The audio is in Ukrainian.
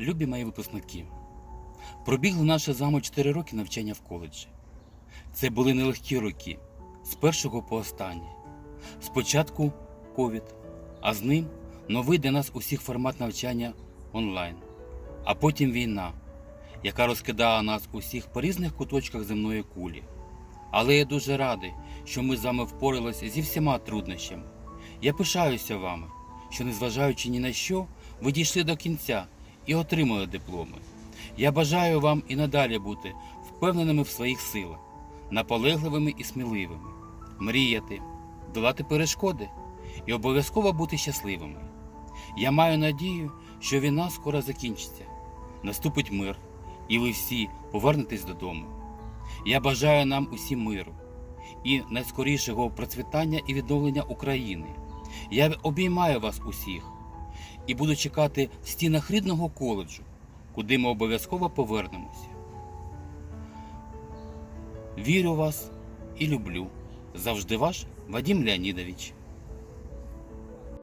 Любі мої випускники, пробігли наше з вами 4 роки навчання в коледжі. Це були нелегкі роки, з першого по останнє. Спочатку ковід, а з ним новий для нас усіх формат навчання онлайн, а потім війна, яка розкидала нас усіх по різних куточках земної кулі. Але я дуже радий, що ми з вами впоралися зі всіма труднощами. Я пишаюся вами, що, незважаючи ні на що, ви дійшли до кінця і отримали дипломи. Я бажаю вам і надалі бути впевненими в своїх силах, наполегливими і сміливими, мріяти, долати перешкоди і обов'язково бути щасливими. Я маю надію, що війна скоро закінчиться, наступить мир, і ви всі повернетесь додому. Я бажаю нам усім миру і найскорішого процвітання і відновлення України. Я обіймаю вас усіх і буду чекати в стінах рідного коледжу, куди ми обов'язково повернемося. Вірю вас і люблю. Завжди ваш Вадим Леонідович.